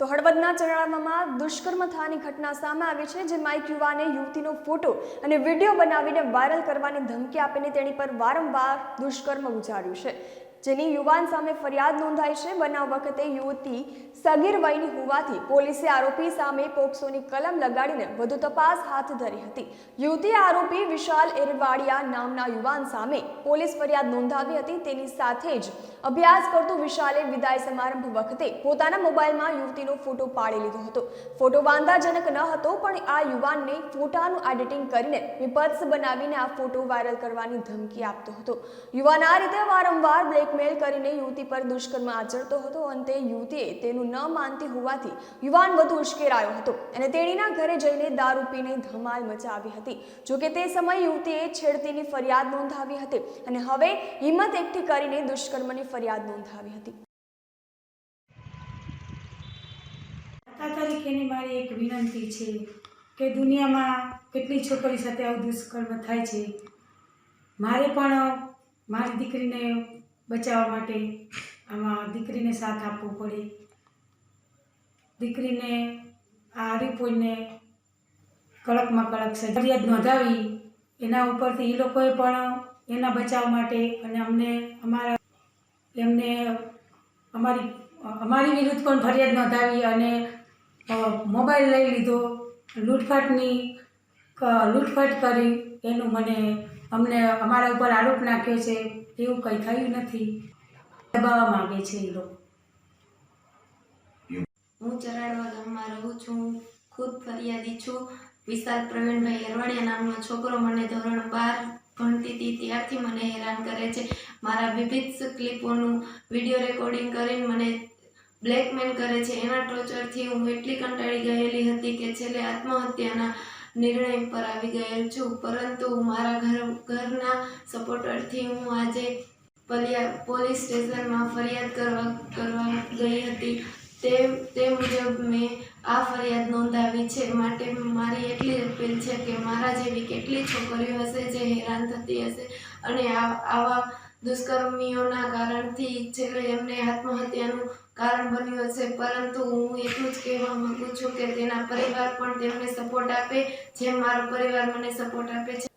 તો હળવદના ચરાળામાં દુષ્કર્મ થવાની ઘટના સામે આવી છે, જેમાં એક યુવાને યુવતીનો ફોટો અને વીડિયો બનાવીને વાયરલ કરવાની ધમકી આપીને તેની પર વારંવાર દુષ્કર્મ ગુજાર્યું છે. જેની યુવાન સામે ફરિયાદ નોંધાઈ છે. બનાવ વખતે યુવતી સગીર વયની હોવાથી પોલીસે આરોપી સામે પોક્સોની કલમ લગાડીને વધુ તપાસ હાથ ધરી હતી. યુવતી આરોપી વિશાલ એરવાડિયા નામના યુવાન સામે પોલીસ ફરિયાદ નોંધાવી હતી. તેની સાથે જ અભ્યાસ કરતો વિશાલે વિદાય સમારંભ વખતે પોતાના મોબાઈલમાં યુવતીનો ફોટો પાડી લીધો હતો. ફોટો વાંધાજનક ન હતો, પણ આ યુવાનને ફોટાનું એડિટિંગ કરીને વિપત્સ બનાવીને આ ફોટો વાયરલ કરવાની ધમકી આપતો હતો. યુવાન આ રીતે વારંવાર બ્લેકમેલ કરીને યુવતી પર દુષ્કર્મ આચરતો હતો અંતે યુવતીએ તેનું ન માનતી હોવાથી યુવાન વધુ ઉશ્કેરાયો હતો. અને તેણીના ઘરે જઈને દારૂ પીને ધમાલ મચાવી હતી. જોકે તે સમયે યુવતીએ છેડતીની ફરિયાદ નોંધાવી હતી અને હવે હિંમત એકઠી કરીને દુષ્કર્મની ફરિયાદ નોંધાવી હતી. તરીકેની મારી એક વિનંતી છે કે દુનિયામાં કેટલી છોકરી સાથે આવું દુષ્કર્મ થાય છે. મારે પણ મારી દીકરીને બચાવવા માટે આમાં દીકરીને સાથ આપવો પડે. દીકરીને આ હરીફોઈને કડકમાં કડક ફરિયાદ નોંધાવી, એના ઉપરથી એ લોકોએ પણ એના બચાવ માટે અને અમને અમારા, એમને અમારી અમારી વિરુદ્ધ પણ ફરિયાદ નોંધાવી અને મોબાઈલ લઈ લીધો, લૂંટફાટની લૂંટફાટ કરી, એનું મને અમને અમારા ઉપર આરોપ નાખ્યો છે એવું કંઈ થયું નથી. દબાવવા માગે છે એ લોકો. હું ચરાડવા ગામમાં રહું છું, ખુદ ફરિયાદી છું. વિશાલ પ્રવીણભાઈ એરવાડિયા નામનો છોકરો મને ધોરણ બાર ભણતી હતી ત્યારથી મને હેરાન કરે છે. મારા વિવિધ ક્લિપોનું વીડિયો રેકોર્ડિંગ કરીને મને બ્લેકમેલ કરે છે. એના ટોર્ચરથી હું એટલી કંટાળી ગયેલી હતી કે છેલ્લે આત્મહત્યાના નિર્ણય પર આવી ગયેલ છું. પરંતુ મારા ઘર, ઘરના સપોર્ટરથી હું આજે પલિયા, પોલીસ સ્ટેશનમાં ફરિયાદ કરવા કરવા ગઈ હતી. તે તે મુજબ મેં આ ફરિયાદ નોંધાવી છે. માટે મારી એટલી અપીલ છે કે મારા જેવી કેટલી છોકરીઓ હશે જે હેરાન થતી હશે અને આવા દુષ્કર્મીઓના કારણથી છેલ્લે એમને આત્મહત્યાનું કારણ બન્યું હશે. પરંતુ હું એટલું જ કહેવા માંગુ છું કે તેના પરિવાર પણ તેમને સપોર્ટ આપે, જેમ મારો પરિવાર મને સપોર્ટ આપે છે.